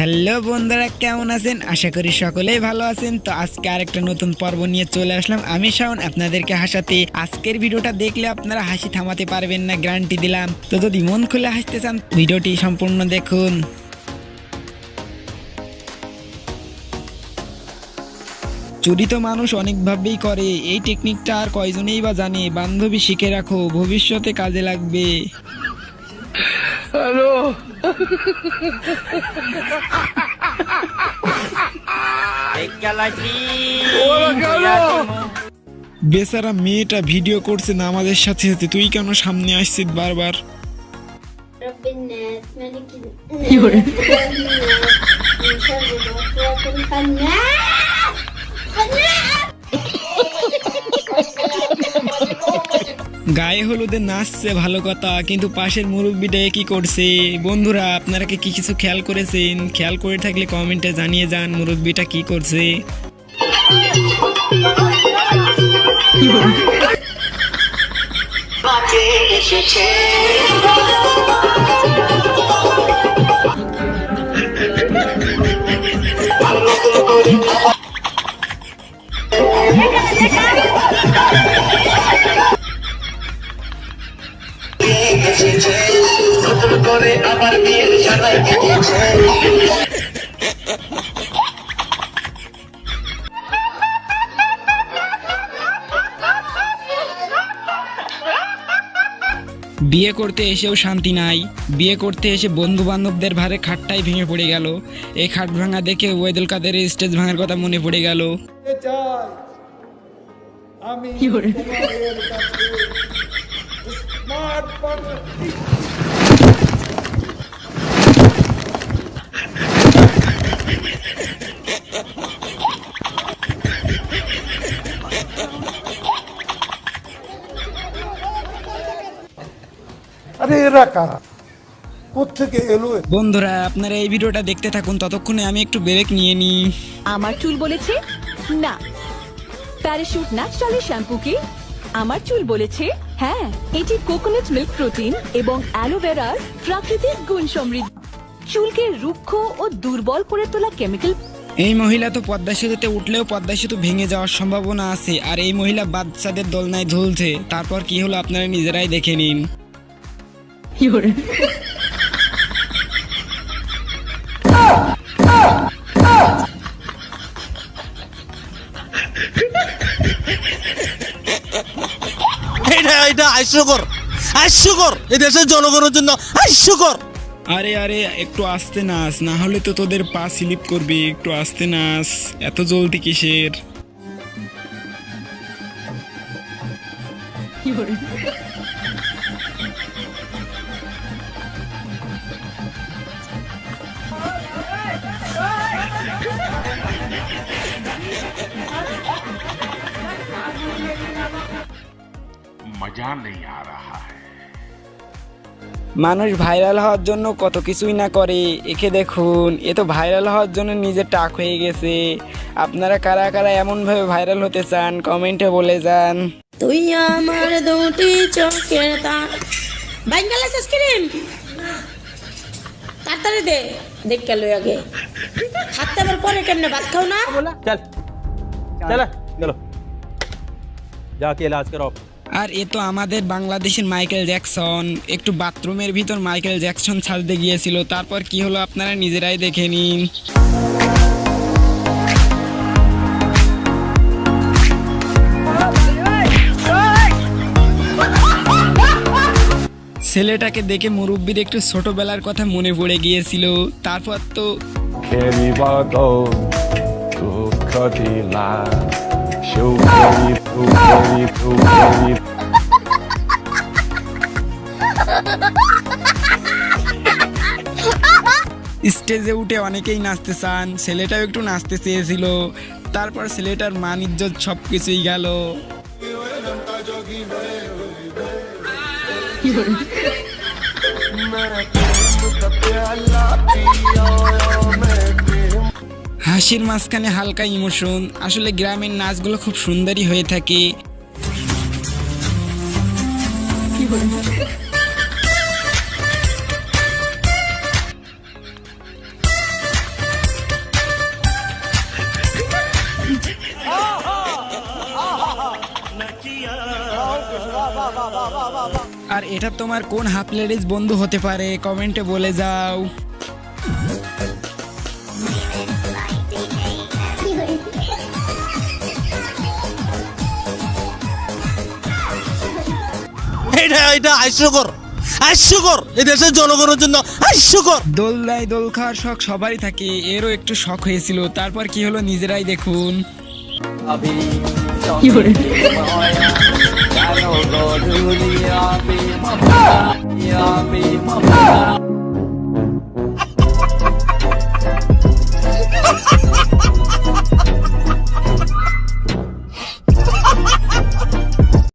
Hello বন্ধুরা, কেমন আছেন? আশা করি সকলেই ভালো আছেন। তো আজকে আরেকটা নতুন পর্ব নিয়ে চলে আসলাম। আমি শাওন, আপনাদেরকে হাসাতে। আজকের ভিডিওটা দেখলে আপনারা হাসি থামাতে পারবেন না, গ্যারান্টি দিলাম। তো যদি মন খুলে হাসতে চান, ভিডিওটি সম্পূর্ণ দেখুন। চুরি তো মানুষ অনেকভাবেই করে, এই টেকনিকটা আর কয়জনেই বা জানে? বান্ধবী শিখে রাখো, ভবিষ্যতে কাজে লাগবে। বেচারা মেয়েটা ভিডিও করছে না আমাদের সাথে সাথে। তুই কেন সামনে আসছিস বারবার? গায়ে হলুদে নাচছে, ভালো কথা, কিন্তু পাশের মুরব্বীটা কি করছে? বন্ধুরা, আপনারা কি কিছু খেয়াল করেছেন? খেয়াল করে থাকলে কমেন্টে জানিয়ে যান মুরব্বীটা কি করছে। এসেছে। নতুন করে আবার বিয়ের সাজাই বিয়ে করতে এসেও শান্তি নাই। বিয়ে করতে এসে বন্ধু বান্ধবদের ভারে খাটটাই ভেঙে পড়ে গেল। এই খাট ভাঙা দেখে ওয়েদুল কাদের স্টেজ ভাঙার কথা মনে পড়ে গেল। আমি আরে এরা কারা? কোথেকে এলো বন্ধুরা আপনারা এই ভিডিওটা দেখতে থাকুন ততক্ষণে আমি একটু ব্রেক নিয়ে নিই। আমার চুল বলেছে? না। প্যারাশুট ন্যাচারালি শ্যাম্পু কি? আমার চুল বলেছে? হ্যাঁ এটি কোকোনাট মিল্ক প্রোটিন এবং অ্যালোভেরার প্রাকৃতিক গুণ সমৃদ্ধ। চুলকে রুক্ষ ও দুর্বল করে তোলা কেমিক্যাল এই মহিলা তো পদ্মা সেতুতে উঠলেও পদ্মা সেতু ভেঙে যাওয়ার সম্ভাবনা আছে আর এই মহিলা বাচ্চাদের দোলনায় ঝুলছে। তারপর কি হলো আপনারা নিজেরাই দেখে নিন। এটা এটা হাস্যকর হাস্যকর এই দেশের জনগণের জন্য হাস্যকর আরে আরে একটু আস্তে নাচ না হলে তো তোদের পা স্লিপ করবে একটু আস্তে নাচ এত জলদি কিসের? मजा नहीं आ रहा है মানুষ ভাইরাল হওয়ার জন্য কত কিছুই না করে একে দেখুন এ তো ভাইরাল হওয়ার জন্য নিজে টাক হয়ে গেছে আপনারা কারা কারা এমনভাবে ভাইরাল হতে চান কমেন্টে বলে যান তুই আমার দুটি চোখের তার বাইঙ্গাল আইসক্রিম তাড়াতাড়ি দে দেখ গেল আগে হাতে আবার পরে কেমনে ভাত খাও না চল চল চলো যাকে ইলাজ করো আর এ তো আমাদের বাংলাদেশের মাইকেল জ্যাকসন একটু বাথরুমের ভিতর মাইকেল জ্যাকসন সাজতে গিয়েছিল, তারপর কি হলো আপনারা নিজেরাই দেখে নিন। ছেলেটাকে দেখে মুরব্বীর একটু ছোটবেলার কথা মনে পড়ে গিয়েছিল, তারপর তো স্টেজে উঠে অনেকেই নাচতে চান, ছেলেটাও একটু নাচতে চেয়েছিল, তারপর ছেলেটার মান, ইজ্জত সব কিছুই গেল হাসির মাঝখানে হালকা ইমোশন। আসলে গ্রামের নাচগুলো খুব সুন্দরই হয়ে থাকে। আর এটা তোমার কোন হাফ লেডিস বন্ধু হতে পারে? কমেন্টে বলে যাও। এটা এটা হাস্যকর হাস্যকর। এই দেশের জনগণের জন্য হাস্যকর। দোল দেয় দোল খাওয়ার শখ সবারই থাকে এরও একটু শখ হয়েছিল। তারপর কি হলো নিজেরাই দেখুন। আমি.